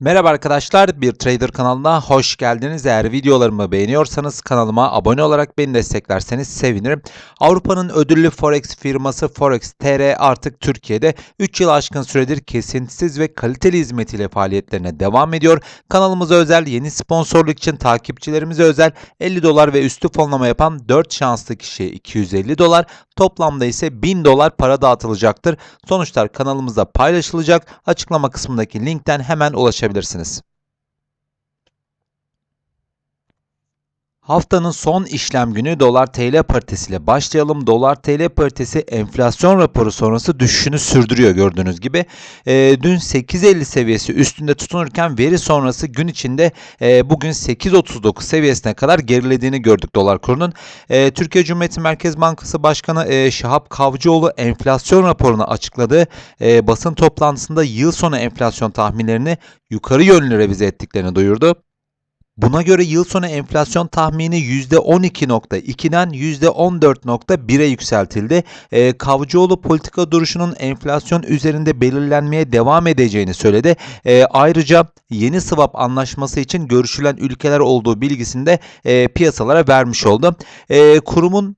Merhaba arkadaşlar, bir trader kanalına hoş geldiniz. Eğer videolarımı beğeniyorsanız kanalıma abone olarak beni desteklerseniz sevinirim. Avrupa'nın ödüllü forex firması Forex TR artık Türkiye'de 3 yıl aşkın süredir kesintisiz ve kaliteli hizmetiyle faaliyetlerine devam ediyor. Kanalımıza özel yeni sponsorluk için takipçilerimize özel 50 dolar ve üstü fonlama yapan 4 şanslı kişiye 250 dolar, toplamda ise 1000 dolar para dağıtılacaktır. Sonuçlar kanalımızda paylaşılacak. Açıklama kısmındaki linkten hemen ulaşabilirsiniz ulaşabilirsiniz. Haftanın son işlem günü dolar TL paritesiyle başlayalım. Dolar TL paritesi enflasyon raporu sonrası düşüşünü sürdürüyor gördüğünüz gibi. E, dün 8.50 seviyesi üstünde tutunurken veri sonrası gün içinde e, bugün 8.39 seviyesine kadar gerilediğini gördük dolar kurunun. E, Türkiye Cumhuriyeti Merkez Bankası Başkanı e, Şahap Kavcıoğlu enflasyon raporunu açıkladığı e, basın toplantısında yıl sonu enflasyon tahminlerini yukarı yönlü revize ettiklerini duyurdu. Buna göre yıl sonu enflasyon tahmini %12.2'den %14.1'e yükseltildi. E, Kavcıoğlu politika duruşunun enflasyon üzerinde belirlenmeye devam edeceğini söyledi. E, ayrıca yeni swap anlaşması için görüşülen ülkeler olduğu bilgisini de e, piyasalara vermiş oldu. E, kurumun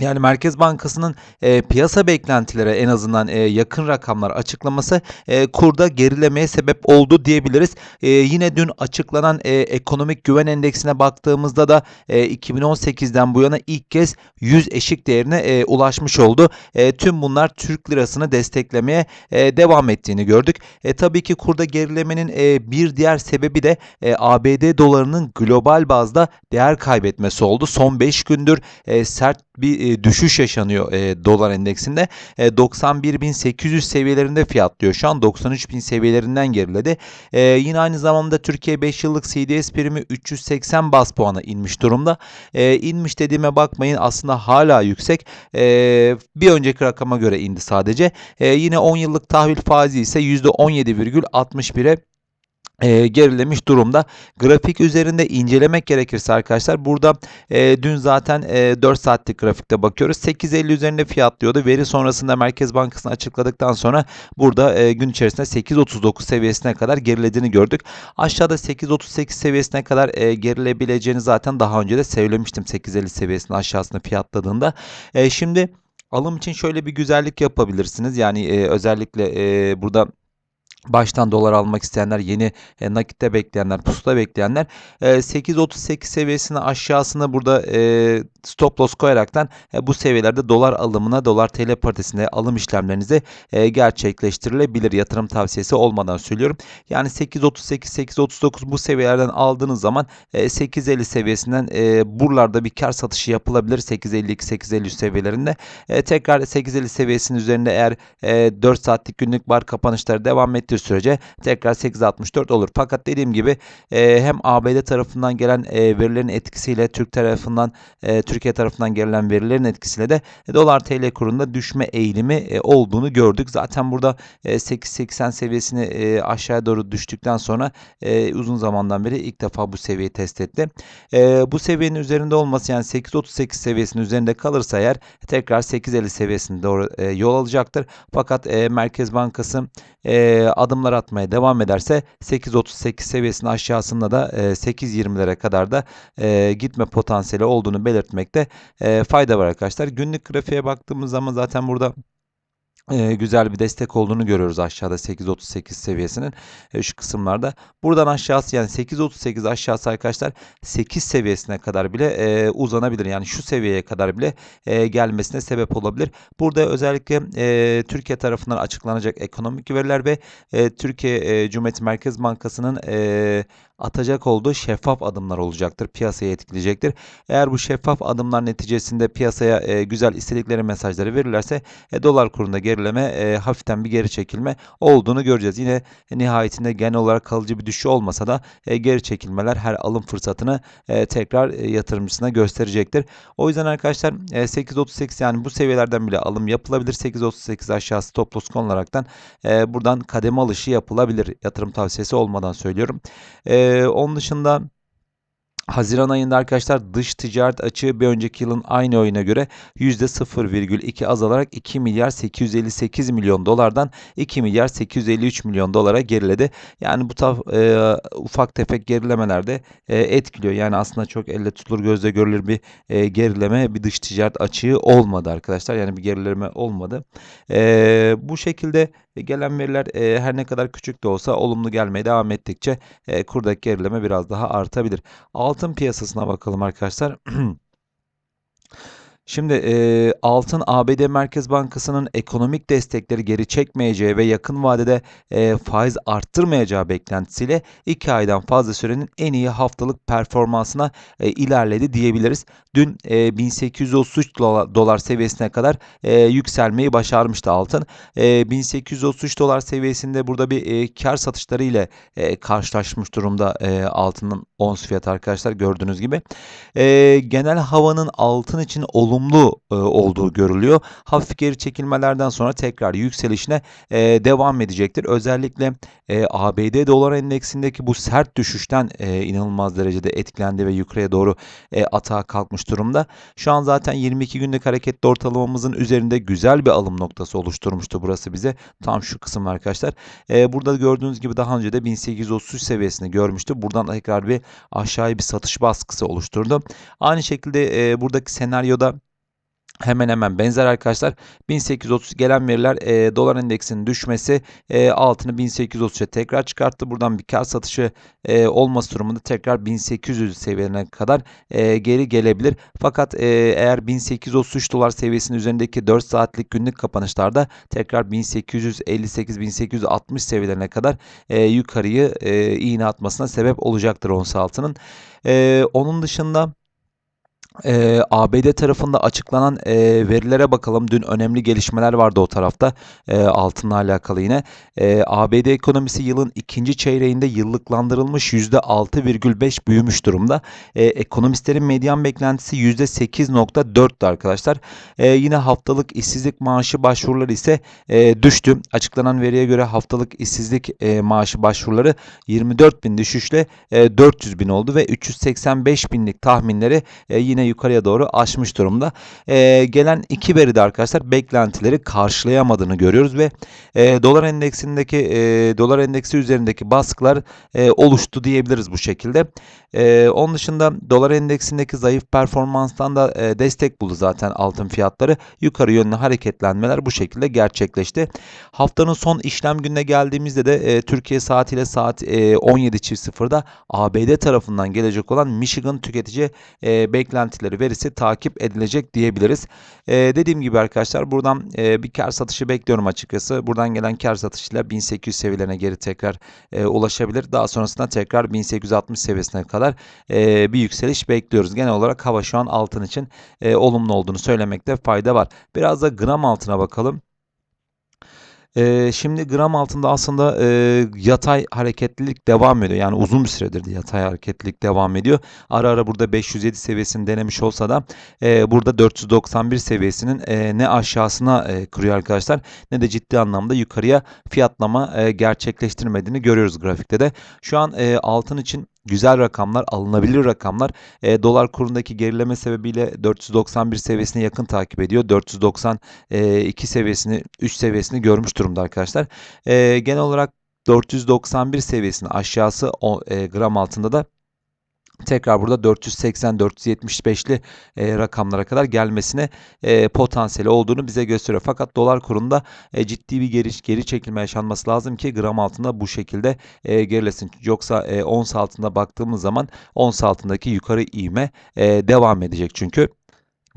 yani Merkez Bankası'nın e, piyasa beklentilere en azından e, yakın rakamlar açıklaması e, kurda gerilemeye sebep oldu diyebiliriz. E, yine dün açıklanan e, ekonomik güven endeksine baktığımızda da e, 2018'den bu yana ilk kez 100 eşik değerine e, ulaşmış oldu. E, tüm bunlar Türk lirasını desteklemeye e, devam ettiğini gördük. E, tabii ki kurda gerilemenin e, bir diğer sebebi de e, ABD dolarının global bazda değer kaybetmesi oldu. Son 5 gündür e, sert bir e, düşüş yaşanıyor e, dolar endeksinde. E, 91.800 seviyelerinde fiyatlıyor. Şu an 93.000 seviyelerinden geriledi. E, yine aynı zamanda Türkiye 5 yıllık CDS primi 380 bas puana inmiş durumda. E, inmiş dediğime bakmayın aslında hala yüksek. E, bir önceki rakama göre indi sadece. E, yine 10 yıllık tahvil faizi ise %17,61'e e, gerilemiş durumda. Grafik üzerinde incelemek gerekirse arkadaşlar burada e, dün zaten e, 4 saatlik grafikte bakıyoruz. 8.50 üzerinde fiyatlıyordu. Veri sonrasında Merkez Bankası'nı açıkladıktan sonra burada e, gün içerisinde 8.39 seviyesine kadar gerilediğini gördük. Aşağıda 8.38 seviyesine kadar e, gerilebileceğini zaten daha önce de söylemiştim 8.50 seviyesinin aşağısını fiyatladığında. E, şimdi alım için şöyle bir güzellik yapabilirsiniz. Yani e, özellikle e, burada baştan dolar almak isteyenler, yeni e, nakitte bekleyenler, pusuda bekleyenler e, 8.38 seviyesine aşağısına burada e, stop loss koyaraktan e, bu seviyelerde dolar alımına, dolar TL paritesinde alım işlemlerinizi e, gerçekleştirilebilir. Yatırım tavsiyesi olmadan söylüyorum. Yani 8.38, 8.39 bu seviyelerden aldığınız zaman e, 8.50 seviyesinden e, buralarda bir kar satışı yapılabilir. 8.52, 8.53 seviyelerinde. E, tekrar 8.50 seviyesinin üzerinde eğer e, 4 saatlik günlük bar kapanışları devam ettiği sürece tekrar 8.64 olur. Fakat dediğim gibi e, hem ABD tarafından gelen e, verilerin etkisiyle Türk tarafından e, Türkiye tarafından gelen verilerin etkisiyle de e, dolar TL kurunda düşme eğilimi e, olduğunu gördük. Zaten burada e, 8.80 seviyesini e, aşağıya doğru düştükten sonra e, uzun zamandan beri ilk defa bu seviyeyi test etti. E, bu seviyenin üzerinde olması yani 8.38 seviyesinin üzerinde kalırsa eğer tekrar 8.50 seviyesine doğru e, yol alacaktır. Fakat e, Merkez Bankası e, adımlar atmaya devam ederse 8.38 seviyesinin aşağısında da e, 8.20'lere kadar da e, gitme potansiyeli olduğunu belirtmekte e, fayda var arkadaşlar. Günlük grafiğe baktığımız zaman zaten burada e, güzel bir destek olduğunu görüyoruz aşağıda 8.38 seviyesinin e, şu kısımlarda. Buradan aşağısı yani 8.38 aşağısı arkadaşlar 8 seviyesine kadar bile e, uzanabilir. Yani şu seviyeye kadar bile e, gelmesine sebep olabilir. Burada özellikle e, Türkiye tarafından açıklanacak ekonomik veriler ve Türkiye Cumhuriyet Merkez Bankası'nın atacak olduğu şeffaf adımlar olacaktır. Piyasayı etkileyecektir. Eğer bu şeffaf adımlar neticesinde piyasaya e, güzel istedikleri mesajları verirlerse e, dolar kurunda gerileme e, hafiften bir geri çekilme olduğunu göreceğiz. Yine nihayetinde genel olarak kalıcı bir düşüş olmasa da e, geri çekilmeler her alım fırsatını e, tekrar e, yatırımcısına gösterecektir. O yüzden arkadaşlar e, 8.38 yani bu seviyelerden bile alım yapılabilir. 8.38 aşağı stop loss konularaktan e, buradan kademe alışı yapılabilir. Yatırım tavsiyesi olmadan söylüyorum. E, onun dışında Haziran ayında arkadaşlar dış ticaret açığı bir önceki yılın aynı ayına göre %0,2 azalarak 2 milyar 858 milyon dolardan 2 milyar 853 milyon dolara geriledi. Yani bu taf, e, ufak tefek gerilemeler de e, etkiliyor. Yani aslında çok elle tutulur gözle görülür bir e, gerileme bir dış ticaret açığı olmadı arkadaşlar. Yani bir gerileme olmadı. E, bu şekilde gelen veriler e, her ne kadar küçük de olsa olumlu gelmeye devam ettikçe e, kurdaki gerileme biraz daha artabilir. Altın piyasasına bakalım arkadaşlar. Şimdi e, altın ABD Merkez Bankası'nın ekonomik destekleri geri çekmeyeceği ve yakın vadede e, faiz arttırmayacağı beklentisiyle 2 aydan fazla sürenin en iyi haftalık performansına e, ilerledi diyebiliriz. Dün e, 1833 dolar, seviyesine kadar e, yükselmeyi başarmıştı altın. E, 1833 dolar seviyesinde burada bir e, kar satışları ile e, karşılaşmış durumda e, altının ons fiyatı arkadaşlar gördüğünüz gibi. E, genel havanın altın için olumlu olumlu e, olduğu görülüyor. Hafif geri çekilmelerden sonra tekrar yükselişine e, devam edecektir. Özellikle e, ABD dolar endeksindeki bu sert düşüşten e, inanılmaz derecede etkilendi ve yukarıya doğru e, atağa kalkmış durumda. Şu an zaten 22 günlük hareketli ortalamamızın üzerinde güzel bir alım noktası oluşturmuştu burası bize. Tam şu kısım arkadaşlar. E, burada gördüğünüz gibi daha önce de 1833 seviyesini görmüştü. Buradan tekrar bir aşağıya bir satış baskısı oluşturdu. Aynı şekilde e, buradaki senaryoda Hemen hemen benzer arkadaşlar. 1830 gelen veriler e, dolar endeksinin düşmesi e, altını 1830'a tekrar çıkarttı. Buradan bir kar satışı e, olması durumunda tekrar 1800 seviyelerine kadar e, geri gelebilir. Fakat e, eğer 1833 dolar seviyesinin üzerindeki 4 saatlik günlük kapanışlarda tekrar 1858-1860 seviyelerine kadar e, yukarıyı e, iğne atmasına sebep olacaktır ons altının. E, onun dışında e, ABD tarafında açıklanan e, verilere bakalım. Dün önemli gelişmeler vardı o tarafta e, altınla alakalı yine. E, ABD ekonomisi yılın ikinci çeyreğinde yıllıklandırılmış %6,5 büyümüş durumda. E, ekonomistlerin medyan beklentisi %8,4'tü arkadaşlar. E, yine haftalık işsizlik maaşı başvuruları ise e, düştü. Açıklanan veriye göre haftalık işsizlik e, maaşı başvuruları 24 bin düşüşle e, 400 bin oldu ve 385 binlik tahminleri e, yine yukarıya doğru aşmış durumda. E, gelen iki veride arkadaşlar beklentileri karşılayamadığını görüyoruz ve e, dolar endeksindeki e, dolar endeksi üzerindeki baskılar e, oluştu diyebiliriz bu şekilde. E, onun dışında dolar endeksindeki zayıf performanstan da e, destek buldu zaten altın fiyatları. Yukarı yönlü hareketlenmeler bu şekilde gerçekleşti. Haftanın son işlem gününe geldiğimizde de e, Türkiye saatiyle saat e, 17.00'da ABD tarafından gelecek olan Michigan tüketici e, beklentileri verisi takip edilecek diyebiliriz. E, dediğim gibi arkadaşlar buradan e, bir kar satışı bekliyorum açıkçası. Buradan gelen kar satışıyla 1800 seviyelerine geri tekrar e, ulaşabilir. Daha sonrasında tekrar 1860 seviyesine kadar e, bir yükseliş bekliyoruz. Genel olarak hava şu an altın için e, olumlu olduğunu söylemekte fayda var. Biraz da gram altına bakalım. Ee, şimdi gram altında aslında e, yatay hareketlilik devam ediyor. Yani uzun bir süredir de yatay hareketlilik devam ediyor. Ara ara burada 507 seviyesini denemiş olsa da e, burada 491 seviyesinin e, ne aşağısına e, kırıyor arkadaşlar ne de ciddi anlamda yukarıya fiyatlama e, gerçekleştirmediğini görüyoruz grafikte de. Şu an e, altın için güzel rakamlar, alınabilir rakamlar. E, dolar kurundaki gerileme sebebiyle 491 seviyesine yakın takip ediyor. 492 seviyesini, 3 seviyesini görmüş durumda arkadaşlar. E, genel olarak 491 seviyesinin aşağısı o, e, gram altında da tekrar burada 480-475'li e, rakamlara kadar gelmesine e, potansiyeli olduğunu bize gösteriyor. Fakat dolar kurunda e, ciddi bir geri, geri çekilme yaşanması lazım ki gram altında bu şekilde e, gerilesin. Yoksa e, ons altında baktığımız zaman ons altındaki yukarı iğme e, devam edecek çünkü.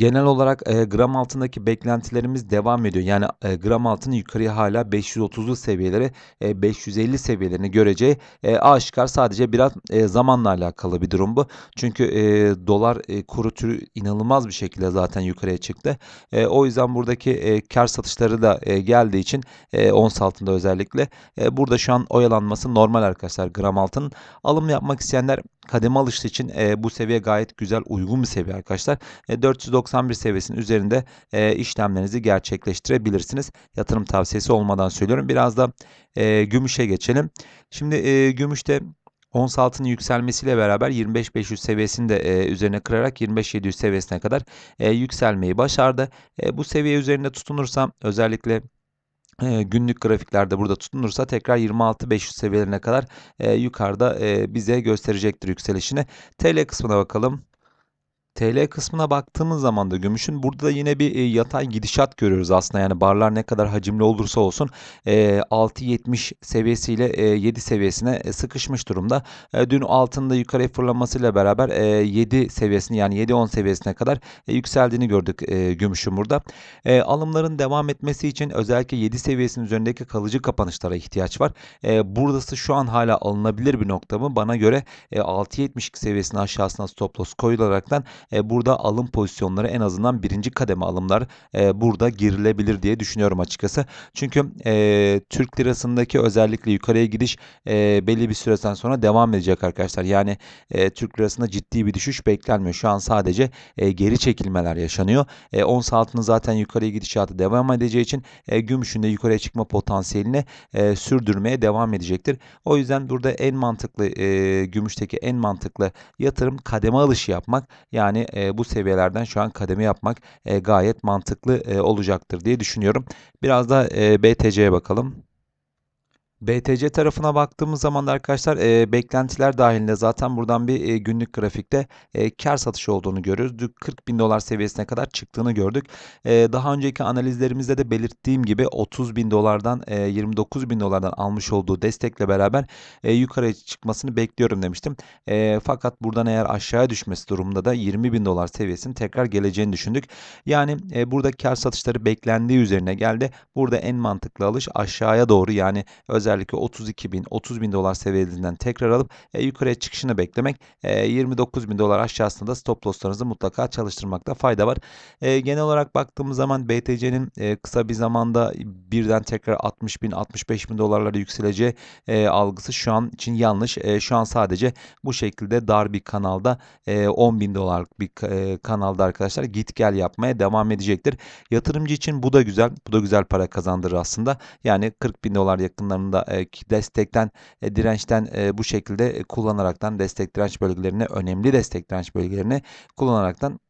Genel olarak e, gram altındaki beklentilerimiz devam ediyor. Yani e, gram altının yukarıya hala 530'lu seviyeleri, e, 550 seviyelerini göreceği e, aşikar. Sadece biraz e, zamanla alakalı bir durum bu. Çünkü e, dolar e, kuru türü inanılmaz bir şekilde zaten yukarıya çıktı. E, o yüzden buradaki e, kar satışları da e, geldiği için e, ons altında özellikle e, burada şu an oyalanması normal arkadaşlar gram altının. Alım yapmak isteyenler kademe alıştığı için e, bu seviye gayet güzel uygun bir seviye arkadaşlar. E, 491 seviyesinin üzerinde e, işlemlerinizi gerçekleştirebilirsiniz. Yatırım tavsiyesi olmadan söylüyorum. Biraz da e, gümüşe geçelim. Şimdi e, gümüşte Ons altının yükselmesiyle beraber 25.500 seviyesini de e, üzerine kırarak 25.700 seviyesine kadar e, yükselmeyi başardı. E, bu seviye üzerinde tutunursam özellikle günlük grafiklerde burada tutunursa tekrar 26.500 seviyelerine kadar e, yukarıda e, bize gösterecektir yükselişini. TL kısmına bakalım. TL kısmına baktığımız zaman da gümüşün burada da yine bir e, yatay gidişat görüyoruz aslında. Yani barlar ne kadar hacimli olursa olsun e, 6.70 seviyesiyle e, 7 seviyesine e, sıkışmış durumda. E, dün altında yukarı fırlamasıyla beraber e, 7 seviyesini yani 7-10 seviyesine kadar e, yükseldiğini gördük e, gümüşün burada. E, alımların devam etmesi için özellikle 7 seviyesinin üzerindeki kalıcı kapanışlara ihtiyaç var. E, buradası şu an hala alınabilir bir nokta mı? Bana göre e, 6.72 seviyesinin aşağısına stop loss koyularaktan e, burada alım pozisyonları en azından birinci kademe alımlar e, burada girilebilir diye düşünüyorum açıkçası. Çünkü e, Türk lirasındaki özellikle yukarıya gidiş belli bir süreden sonra devam edecek arkadaşlar. Yani Türk lirasında ciddi bir düşüş beklenmiyor. Şu an sadece geri çekilmeler yaşanıyor. E, ons altının zaten yukarıya gidişatı devam edeceği için e, gümüşün de yukarıya çıkma potansiyelini sürdürmeye devam edecektir. O yüzden burada en mantıklı gümüşteki en mantıklı yatırım kademe alışı yapmak. Yani e, bu seviyelerden şu an kademe yapmak e, gayet mantıklı e, olacaktır diye düşünüyorum. Biraz da e, BTC'ye bakalım. BTC tarafına baktığımız zaman da arkadaşlar e, beklentiler dahilinde zaten buradan bir e, günlük grafikte e, kar satışı olduğunu görüyoruz. Dün 40 bin dolar seviyesine kadar çıktığını gördük. E, daha önceki analizlerimizde de belirttiğim gibi 30 bin dolardan e, 29 bin dolardan almış olduğu destekle beraber e, yukarıya çıkmasını bekliyorum demiştim. E, fakat buradan eğer aşağıya düşmesi durumunda da 20 bin dolar seviyesinin tekrar geleceğini düşündük. Yani e, burada kar satışları beklendiği üzerine geldi. Burada en mantıklı alış aşağıya doğru yani özellikle özellikle 32 bin 30 bin dolar seviyelerinden tekrar alıp e, yukarıya çıkışını beklemek e, 29 bin dolar aşağısında da stop losslarınızı mutlaka çalıştırmakta fayda var. E, genel olarak baktığımız zaman BTC'nin e, kısa bir zamanda birden tekrar 60 bin 65 bin dolarlara yükseleceği e, algısı şu an için yanlış. E, şu an sadece bu şekilde dar bir kanalda e, 10 bin dolarlık bir e, kanalda arkadaşlar git gel yapmaya devam edecektir. Yatırımcı için bu da güzel. Bu da güzel para kazandırır aslında. Yani 40 bin dolar yakınlarında e, destekten, e, dirençten e, bu şekilde kullanaraktan destek direnç bölgelerini, önemli destek direnç bölgelerini kullanaraktan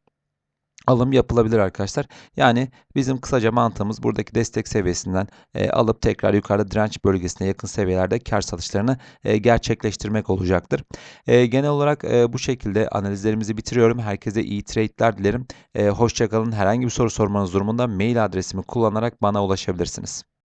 alım yapılabilir arkadaşlar. Yani bizim kısaca mantığımız buradaki destek seviyesinden e, alıp tekrar yukarıda direnç bölgesine yakın seviyelerde kar satışlarını e, gerçekleştirmek olacaktır. E, genel olarak e, bu şekilde analizlerimizi bitiriyorum. Herkese iyi trade'ler dilerim. E, Hoşçakalın. Herhangi bir soru sormanız durumunda mail adresimi kullanarak bana ulaşabilirsiniz.